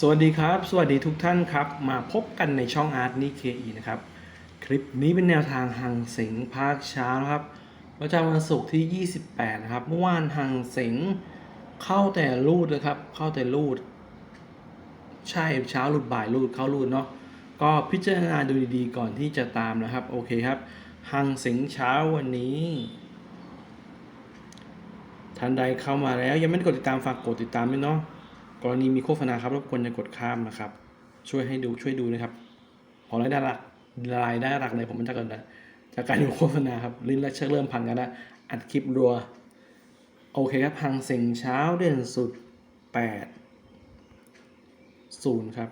สวัสดีครับ สวัสดีทุกท่านครับ มาพบกันในช่องอาร์ตนิเคอีนะครับ คลิปนี้เป็นแนวทางหังเสงภาคเช้านะครับประจำวันศุกร์ที่ 28 นะครับ เมื่อวานหังเสงเข้าแต่รูดนะครับ เข้าแต่รูด ใช่เช้ารูดบ่ายรูดเข้ารูดเนาะก็พิจารณาดูดีๆก่อนที่จะตามนะครับ โอเคครับหังเสงเช้าวันนี้ท่านใดเข้ามาแล้วยังไม่ได้กดติดตามฝากกดติดตามด้วยเนาะ กรณีมีโฆษณาครับรบกวนอย่ากดข้ามนะครับ ช่วยให้ดูช่วยดูนะครับพอรายได้หลักรายได้หลักเลยผมมันจะเกิดจากการดูโฆษณาครับลิ้นและเชือกเริ่มพันกันนะอัดคลิปรัว โอเคครับพังเสียงเช้าเด่นสุดแปดศูนย์ครับ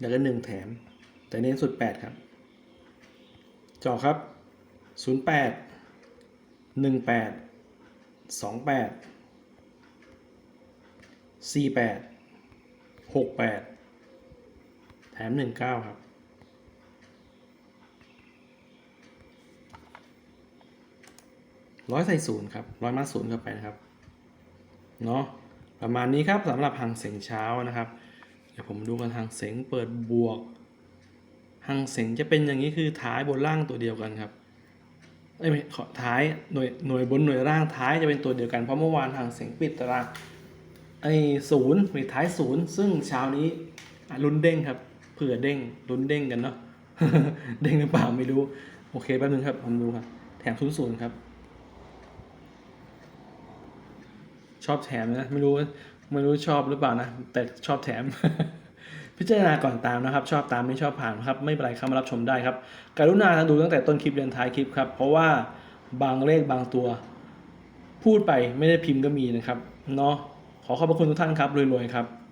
แล้วก็หนึ่งแถม แต่เน้นสุดแปดครับจอครับศูนย์แปดหนึ่งแปดสองแปด สี่แปดหกแปดแถมหนึ่งเก้าครับ ร้อยใส่ศูนย์ครับร้อยมาศูนย์เข้าไปนะครับ เนาะประมาณนี้ครับสำหรับหางเสงเช้านะครับ เดี๋ยวผมดูกันหางเสงเปิดบวกหางเสงจะเป็นอย่างนี้คือท้ายบนล่างตัวเดียวกันครับเอ้ยไม่ขอท้ายหน่วยหน่วยบนหน่วยล่างท้ายจะเป็นตัวเดียวกันเพราะเมื่อวานหางเสงปิดตาราง ไอ้ศูนย์ปิดท้ายศูนย์ซึ่งเช้านี้ลุ้นเด้งครับ เผื่อเด้งลุ้นเด้งกันเนาะเด้งหรือเปล่าไม่รู้ โอเคแป๊บนึงครับผมดูครับแถมศูนย์ศูนย์ครับ ชอบแถมนะ ไม่รู้ไม่รู้ชอบหรือเปล่านะ แต่ชอบแถม พิจารณาก่อนตามนะครับ ชอบตามไม่ชอบผ่านครับ ไม่เป็นไรเข้ามารับชมได้ครับกรุณาดูตั้งแต่ต้นคลิปเรียนท้ายคลิปครับ เพราะว่าบางเลขบางตัว พูดไปไม่ได้พิมพ์ก็มีนะครับเนาะ ขอขอบพระคุณทุกท่านครับรวยๆครับ